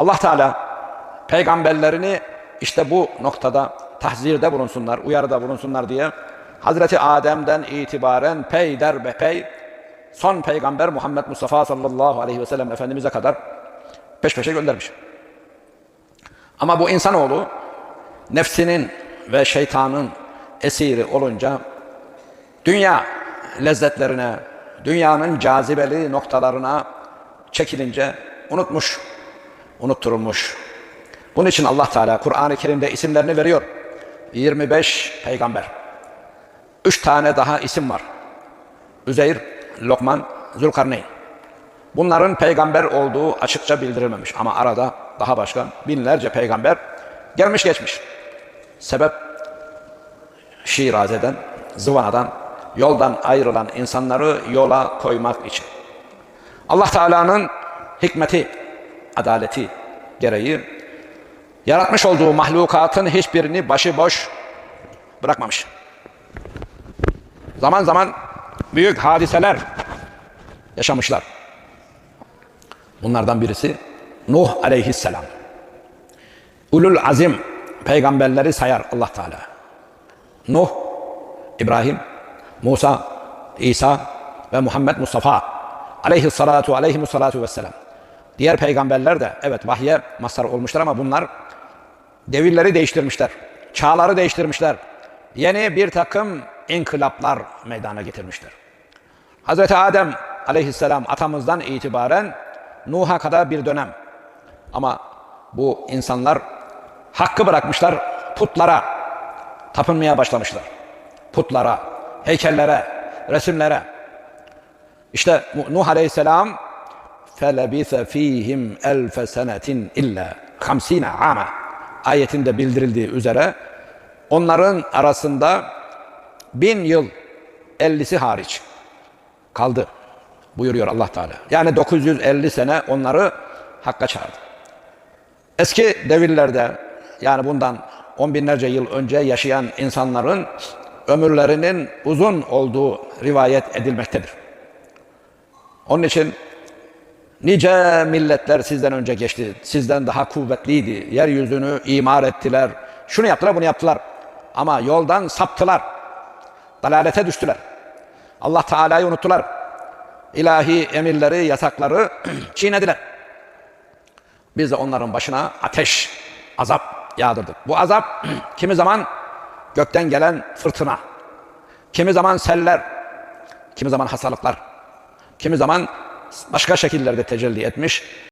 Allah Teala peygamberlerini işte bu noktada tahzirde bulunsunlar, uyarıda bulunsunlar diye Hazreti Adem'den itibaren pey der be pey son peygamber Muhammed Mustafa sallallahu aleyhi ve sellem Efendimiz'e kadar peş peşe göndermiş. Ama bu insanoğlu nefsinin ve şeytanın esiri olunca dünya lezzetlerine, dünyanın cazibeli noktalarına çekilince unutmuş, unutturulmuş. Bunun için Allah Teala Kur'an-ı Kerim'de isimlerini veriyor. 25 peygamber. Üç tane daha isim var. Üzeyr, Lokman, Zülkarneyn. Bunların peygamber olduğu açıkça bildirilmemiş ama arada daha başka binlerce peygamber gelmiş geçmiş. Sebep Şiraze'den, Zıvana'dan, yoldan ayrılan insanları yola koymak için. Allah Teala'nın hikmeti, adaleti gereği yaratmış olduğu mahlukatın hiçbirini başıboş bırakmamış. Zaman zaman büyük hadiseler yaşamışlar. Bunlardan birisi Nuh aleyhisselam. Ulul azim peygamberleri sayar Allah Teala. Nuh, İbrahim, Musa, İsa ve Muhammed Mustafa aleyhissalatu aleyhimussalatu vesselam. Diğer peygamberler de evet vahye mazhar olmuşlar ama bunlar devirleri değiştirmişler. Çağları değiştirmişler. Yeni bir takım inkılaplar meydana getirmişler. Hazreti Adem aleyhisselam atamızdan itibaren Nuh'a kadar bir dönem. Ama bu insanlar hakkı bırakmışlar putlara tapınmaya başlamışlar. Putlara, heykellere, resimlere. İşte Nuh aleyhisselam فَلَبِثَ ف۪يهِمْ اَلْفَ سَنَةٍ اِلَّا خَمْس۪ينَ عَامًا ayetinde bildirildiği üzere onların arasında bin yıl ellisi hariç kaldı buyuruyor Allah Teala. Yani 950 sene onları hakka çağırdı. Eski devirlerde yani bundan on binlerce yıl önce yaşayan insanların ömürlerinin uzun olduğu rivayet edilmektedir. Onun için nice milletler sizden önce geçti. Sizden daha kuvvetliydi. Yeryüzünü imar ettiler. Şunu yaptılar, bunu yaptılar. Ama yoldan saptılar. Dalalete düştüler. Allah Teala'yı unuttular. İlahi emirleri, yasakları çiğnediler. Biz de onların başına ateş, azap yağdırdık. Bu azap kimi zaman gökten gelen fırtına, kimi zaman seller, kimi zaman hastalıklar, kimi zaman başka şekillerde tecelli etmiş.